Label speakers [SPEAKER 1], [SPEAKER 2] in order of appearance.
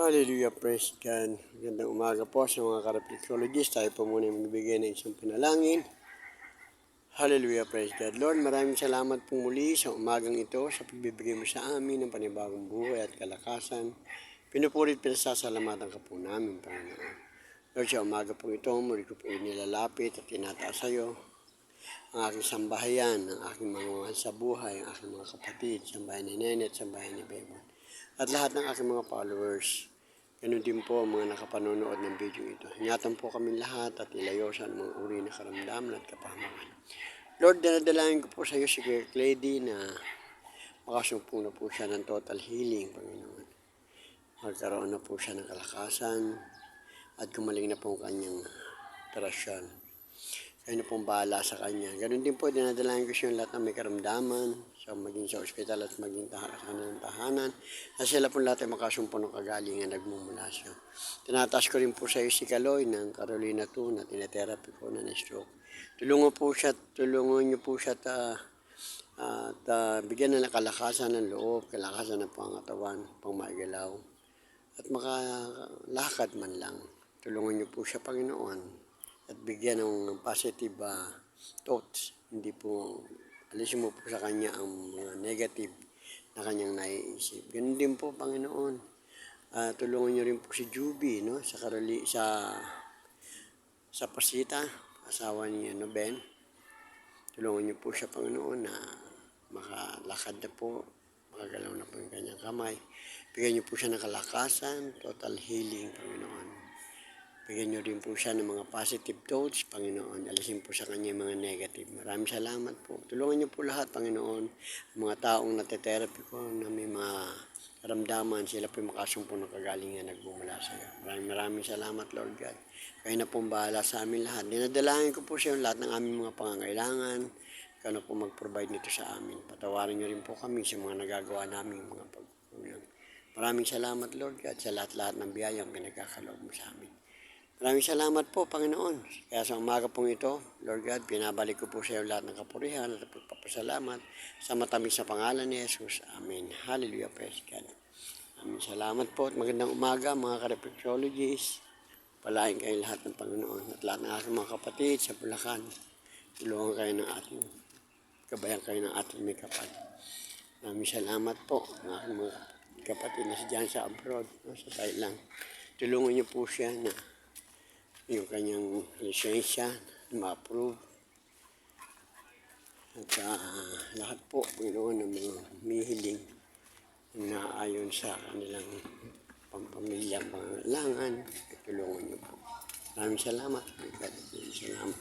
[SPEAKER 1] Hallelujah, praise God. Gandang umaga po sa mga karaplikologists. Tayo po muna magbibigay ng isang panalangin. Hallelujah, praise God. Lord, maraming salamat po muli sa umagang ito sa pagbibigay mo sa amin ng panibagong buhay at kalakasan. Pinupulit pinasasalamatan ka po namin, Panginoon. Lord, sa umaga po ito, muli ko po nilalapit at tinataas sa iyo ang aking sambahayan, ang aking mga sa buhay, ang aking mga kapatid, sambahay ni Nenet, sambahay ni Bebon, at lahat ng aking mga followers. Ganun din po ang mga nakapanonood ng video ito. Ingatan po kami lahat at ilayo sa mga uri na karamdaman at kapahamakan. Lord, dinadalayan ko po sa iyo si Kuya Clady na makasumpo na po siya ng total healing, Panginoon. Magkaroon na po siya ng kalakasan at gumaling na po ang kanyang operasyon. Kayo na pong bahala sa kanya. Ganun din po, dinadalayan ko siya lahat ng may karamdaman, sa maging sa ospital at maging tahanan tahanan, na sila po lahat ay makasumpo ng kagalingan nagmumula siya. Tinataas ko rin po sa iyo si Kaloy ng Carolina 2 na tinetherapy ko na stroke. Tulungan po siya, tulungan niyo po siya ta, at ah, bigyan na ng kalakasan ng loob, kalakasan ng pangatawan, pang maigalaw, at makalakad man lang. Tulungan niyo po siya, Panginoon, at bigyan ng positive ah, thoughts. Hindi po, alisin mo po sa kanya ang mga negative na kanyang naiisip. Ganun din po, Panginoon. Ah, tulungan niyo rin po si Juby, no? Sa Karoli, sa sa Pasita, asawa niya, no, Ben? Tulungan niyo po siya, Panginoon, na makalakad na po, makagalaw na po yung kanyang kamay. Bigyan niyo po siya ng kalakasan, total healing, Panginoon. Bigyan niyo rin po siya ng mga positive thoughts, Panginoon. Alisin po sa kanya mga negative. Maraming salamat po. Tulungan niyo po lahat, Panginoon. Ang mga taong natetherapy ko na may mga karamdaman, sila po yung makasumpo ng kagalingan nagmumula sa iyo. Maraming maraming salamat, Lord God. Kayo na pong bahala sa amin lahat. Dinadalangin ko po sa iyo lahat ng aming mga pangangailangan. Ikaw na po mag-provide nito sa amin. Patawarin niyo rin po kami sa mga nagagawa namin mga pagkukulang. Maraming salamat, Lord God, sa lahat-lahat ng biyayang pinagkakaloob mo sa amin. Maraming salamat po, Panginoon. Kaya sa umaga pong ito, Lord God, pinabalik ko po sa iyo lahat ng kapurihan at pagpapasalamat sa matamis sa pangalan ni Jesus. Amen. Hallelujah. Praise God. Maraming salamat po at magandang umaga mga ka-reflexologists. Palain kayo lahat ng Panginoon at lahat ng aking mga kapatid sa Bulacan. Tulungan kayo ng ating, kabayan kayo ng ating may kapal. Maraming salamat po ng aking mga kapatid na si Jan sa abroad, no, sa Thailand. Tulungan niyo po siya na yung kanyang lisensya ma-approve. At ah, lahat po, Panginoon, ng mga mihiling na ayon sa kanilang pampamilyang pangangailangan, tulungan niyo po. Maraming salamat. Maraming salamat.